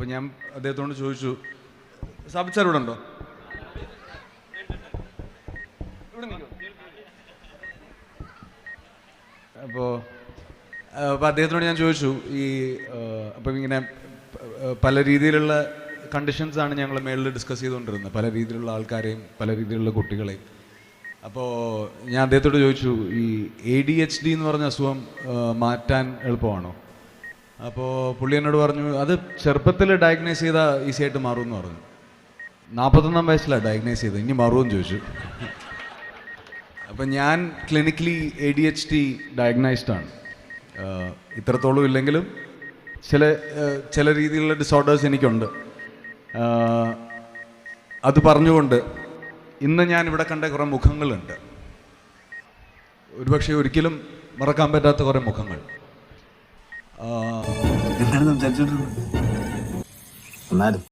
അപ്പോൾ ഞാൻ അദ്ദേഹത്തോട് ചോദിച്ചു സാബിത് സാർ ഇവിടെ ഉണ്ടോ അപ്പോൾ അപ്പോൾ അദ്ദേഹത്തിനോട് ഞാൻ ചോദിച്ചു ഈ അപ്പം ഇങ്ങനെ പല രീതിയിലുള്ള കണ്ടീഷൻസാണ് ഞങ്ങൾ മേളിൽ ഡിസ്കസ് ചെയ്തുകൊണ്ടിരുന്നത്. പല രീതിയിലുള്ള ആൾക്കാരെയും പല രീതിയിലുള്ള കുട്ടികളെയും. അപ്പോൾ ഞാൻ അദ്ദേഹത്തോട് ചോദിച്ചു ഈ എ ഡി എച്ച് ഡി എന്ന് പറഞ്ഞ അസുഖം മാറ്റാൻ എളുപ്പമാണോ? അപ്പോൾ പുള്ളി എന്നോട് പറഞ്ഞു അത് ചെറുപ്പത്തിൽ ഡയഗ്നൈസ് ചെയ്താൽ ഈസി ആയിട്ട് മാറും എന്ന് പറഞ്ഞു. നാൽപ്പത്തൊന്നാം വയസ്സിലാണ് ഡയഗ്നൈസ് ചെയ്തത് ഇനി മാറുമെന്ന് ചോദിച്ചു. അപ്പം ഞാൻ clinically A D H T diagnosed ആണ്. ഇത്രത്തോളം ഇല്ലെങ്കിലും ചില ചില രീതിയിലുള്ള ഡിസോർഡേഴ്സ് എനിക്കുണ്ട്. അത് പറഞ്ഞുകൊണ്ട് ഇന്ന് ഞാൻ ഇവിടെ കണ്ട കുറേ മുഖങ്ങളുണ്ട്. ഒരുപക്ഷെ ഒരിക്കലും മറക്കാൻ പറ്റാത്ത കുറേ മുഖങ്ങൾ. എന്താണ് സംസാരിച്ചോണ്ടിരുന്നത്? എന്നാലും